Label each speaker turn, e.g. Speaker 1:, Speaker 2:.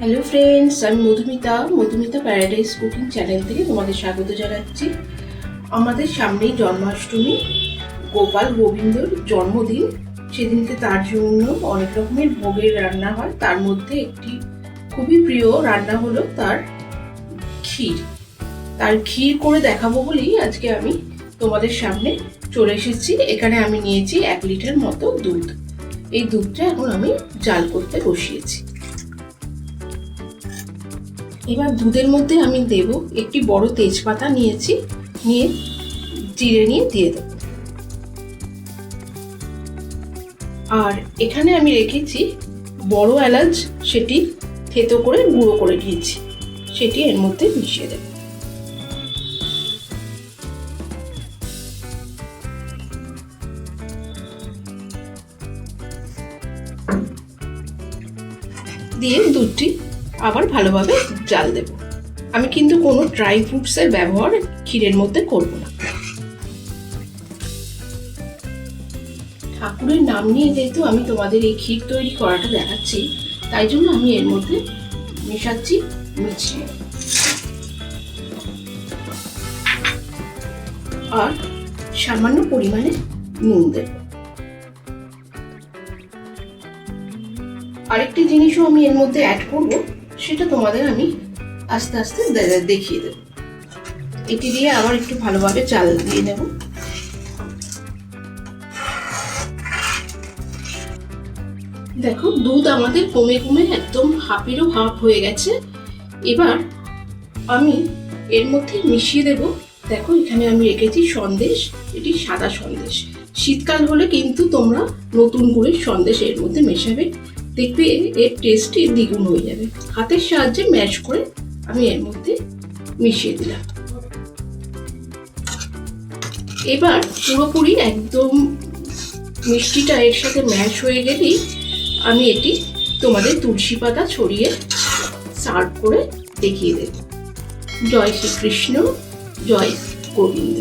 Speaker 1: Hello friends আমি Madhumita Madhumita paradise cooking channel থেকে তোমাদের স্বাগত জানাচ্ছি। আমাদের সামনেই জন্মাষ্টমী, গোপাল গোবিন্দর জন্মদিন। সেদিনকে তার জন্য অনেক রকমের ভোগের রান্না হয়। তার মধ্যে একটি খুবই প্রিয় রান্না হলো তার ক্ষীর। তার ক্ষীর করে দেখাবো বলেই আজকে আমি তোমাদের সামনে চলে এসেছি। এখানে আমি নিয়েছি এক লিটার মতো দুধ। এই দুধটা এখন আমি জাল করতে বসিয়েছি। এবার দুধের মধ্যে আমি দেব একটি বড় তেজপাতা নিয়েছি, নিয়ে জিরে নিয়ে দিয়ে দেব। আর এখানে আমি রেখেছি বড় এলাচ, সেটি থেতো করে গুঁড়ো করে নিয়েছি, সেটি এর মধ্যে মিশিয়ে দেব। দিয়ে দুধটি আবার ভালোভাবে জাল দেব। আমি কিন্তু কোনো ড্রাই ফ্রুটসের ব্যবহার ক্ষীরের মধ্যে করব না। ঠাকুরের নাম নিয়ে যেহেতু আমি তোমাদের এই ক্ষীর তৈরি করাটা দেখাচ্ছি, তাই জন্য আমি এর মধ্যে মেশাচ্ছি মিছরি আর সামান্য পরিমাণে নুন দেব। আরেকটি জিনিসও আমি এর মধ্যে অ্যাড করব, সেটা তোমাদের আমি আস্তে আস্তে দেখিয়ে দেব। এটি দিয়ে আবার একটু ভালোভাবে চাল দিয়ে নেব। দেখো, দুধ আমাদের কমে কমে একদম হাফেরও হাফ হয়ে গেছে। এবার আমি এর মধ্যে মিশিয়ে দেব। দেখো, এখানে আমি রেখেছি সন্দেশ, এটি সাদা সন্দেশ। শীতকাল হলে কিন্তু তোমরা নতুন করে সন্দেশ এর মধ্যে মেশাবে। দেখবে এর টেস্টই দ্বিগুণ হয়ে যাবে। হাতের সাহায্যে ম্যাশ করে আমি এর মধ্যে মিশিয়ে দিলাম। এবার পুরোপুরি একদম মিষ্টিটা এর সাথে ম্যাশ হয়ে গেলেই আমি এটি তোমাদের তুলসী পাতা ছড়িয়ে সার্ভ করে দেখিয়ে দেব। জয় শ্রীকৃষ্ণ, জয় গোবিন্দ।